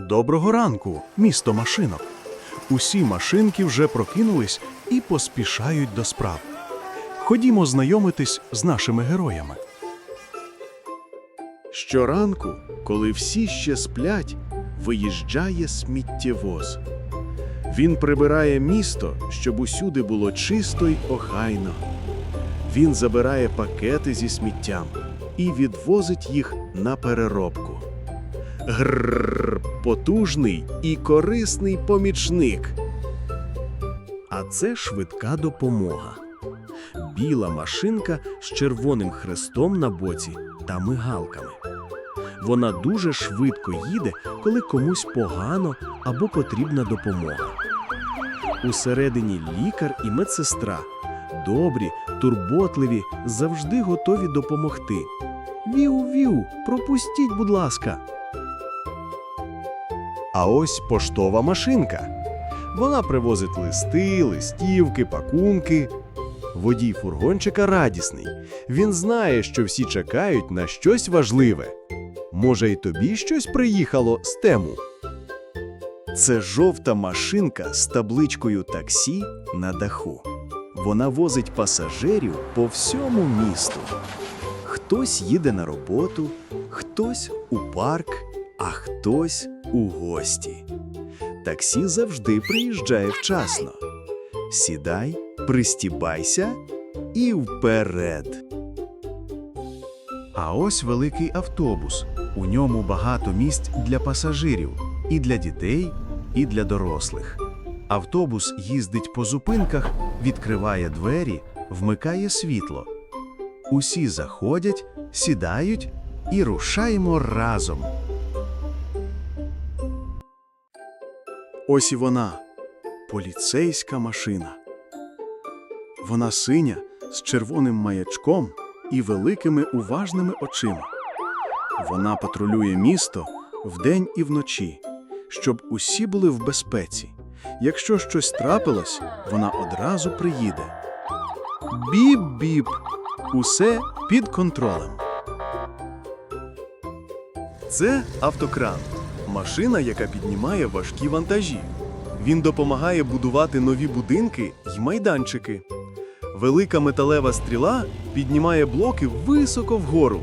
Доброго ранку, місто машинок. Усі машинки вже прокинулись і поспішають до справ. Ходімо знайомитись з нашими героями. Щоранку, коли всі ще сплять, виїжджає сміттєвоз. Він прибирає місто, щоб усюди було чисто й охайно. Він забирає пакети зі сміттям і відвозить їх на переробку. Грррр, потужний і корисний помічник. А це швидка допомога. Біла машинка з червоним хрестом на боці та мигалками. Вона дуже швидко їде, коли комусь погано або потрібна допомога. Усередині лікар і медсестра. Добрі, турботливі, завжди готові допомогти. Віу-віу, пропустіть, будь ласка. А ось поштова машинка. Вона привозить листи, листівки, пакунки. Водій фургончика радісний. Він знає, що всі чекають на щось важливе. Може, й тобі щось приїхало з тему? Це жовта машинка з табличкою таксі на даху. Вона возить пасажирів по всьому місту. Хтось їде на роботу, хтось у парк, а хтось у гості. Таксі завжди приїжджає вчасно. Сідай, пристібайся і вперед. А ось великий автобус. У ньому багато місць для пасажирів, і для дітей, і для дорослих. Автобус їздить по зупинках, відкриває двері, вмикає світло. Усі заходять, сідають і рушаємо разом. Ось і вона поліцейська машина. Вона синя з червоним маячком і великими уважними очима. Вона патрулює місто вдень і вночі, щоб усі були в безпеці. Якщо щось трапилось, вона одразу приїде. Біп-біп, усе під контролем. Це автокран, машина, яка піднімає важкі вантажі. Він допомагає будувати нові будинки й майданчики. Велика металева стріла піднімає блоки високо вгору.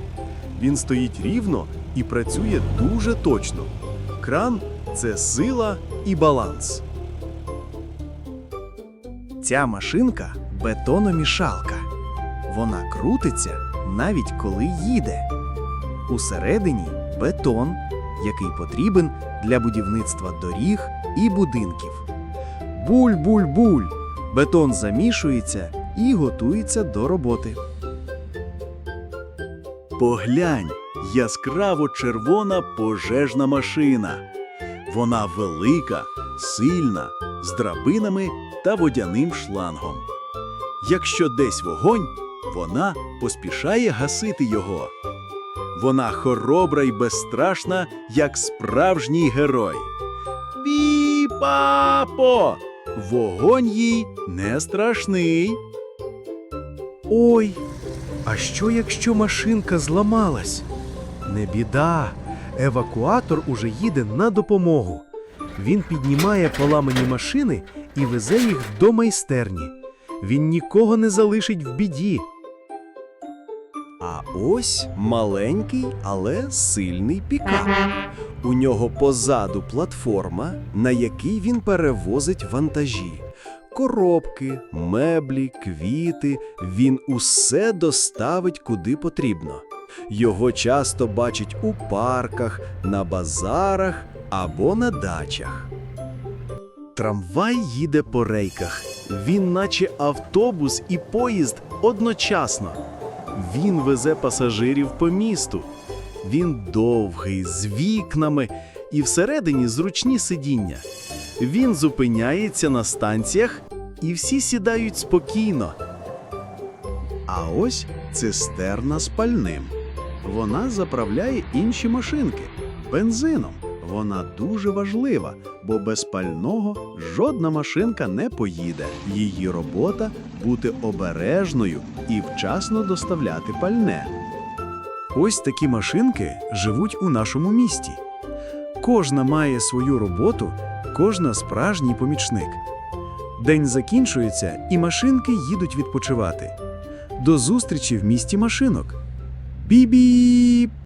Він стоїть рівно і працює дуже точно. Кран це сила і баланс. Ця машинка бетономішалка. Вона крутиться навіть коли їде. Усередині бетон, який потрібен для будівництва доріг і будинків. Буль-буль-буль. Бетон замішується і готується до роботи. Поглянь, яскраво червона пожежна машина. Вона велика, сильна, з драбинами та водяним шлангом. Якщо десь вогонь, вона поспішає гасити його. Вона хоробра й безстрашна, як справжній герой. Пі-папо! Вогонь їй не страшний. Ой, а що якщо машинка зламалась? Не біда. Евакуатор уже їде на допомогу. Він піднімає поламані машини і везе їх до майстерні. Він нікого не залишить в біді. А ось маленький, але сильний пікап. У нього позаду платформа, на якій він перевозить вантажі. Коробки, меблі, квіти він усе доставить куди потрібно. Його часто бачать у парках, на базарах або на дачах. Трамвай їде по рейках. Він, наче автобус і поїзд одночасно. Він везе пасажирів по місту. Він довгий, з вікнами і всередині зручні сидіння. Він зупиняється на станціях, і всі сідають спокійно. А ось цистерна з пальним. Вона заправляє інші машинки бензином. Вона дуже важлива, бо без пального жодна машинка не поїде. Її робота бути обережною і вчасно доставляти пальне. Ось такі машинки живуть у нашому місті. Кожна має свою роботу, кожна справжній помічник. День закінчується, і машинки їдуть відпочивати. До зустрічі в місті машинок. Бі-біп!